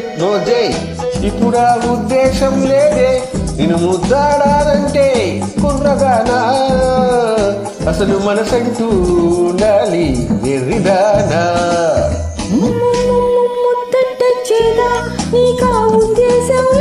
రోజే ఇప్పుడు ఆ ఉద్దేశం లేదే. నేను ముద్దాడాలంటే కుర్రగానా? అసలు మనసంటూ ఉండాలి వెర్రిదానా? చేదా? నీకా ఉద్దేశం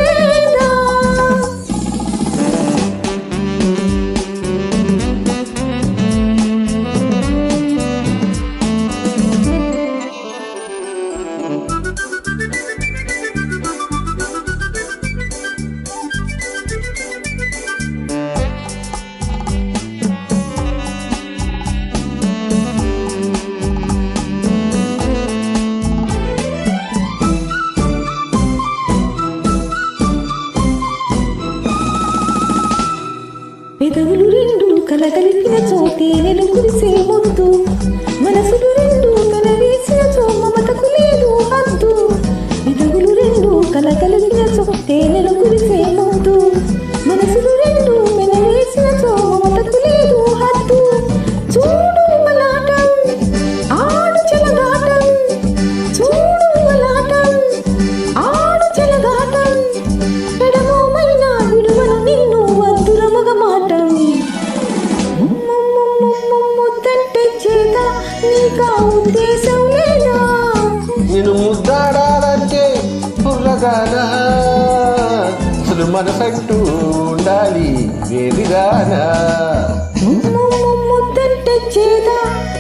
కలగలిపిన చోటే నేను కురిసే ముద్దు మనసంటూ ఉండాలి వెర్రిదానా ముద్దంటే చేత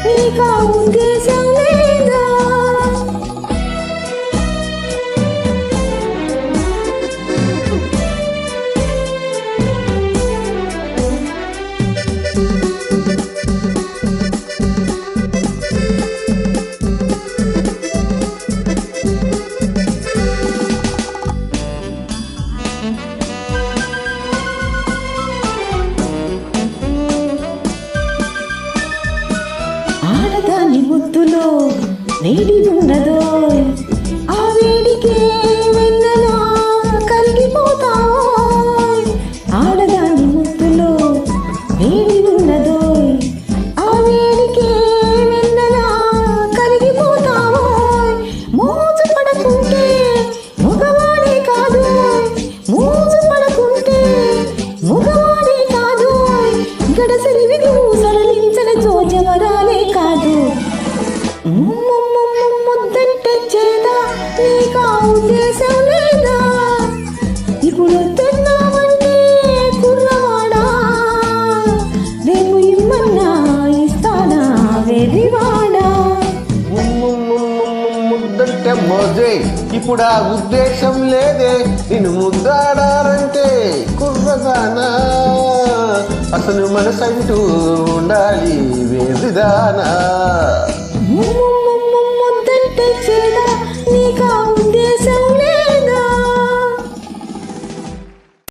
నీకా ఉద్దేశం దాని ముద్దులో నీడి ఉన్నదో ముద్దంటే చేదా నీకా ఉద్దేశం లేదా? ఇప్పుడు తిన్నామంటే కుర్రవాడా రేపు ఇమ్మన్నా ఇస్తానా వెర్రివాడా? ముద్దంటే మోజే ఇప్పుడు ఆ ఉద్దేశం లేదే. నేను ముద్దాడాలంటే కుర్రదానా అసలు మనసంటూ ఉండాలి వేదిదానా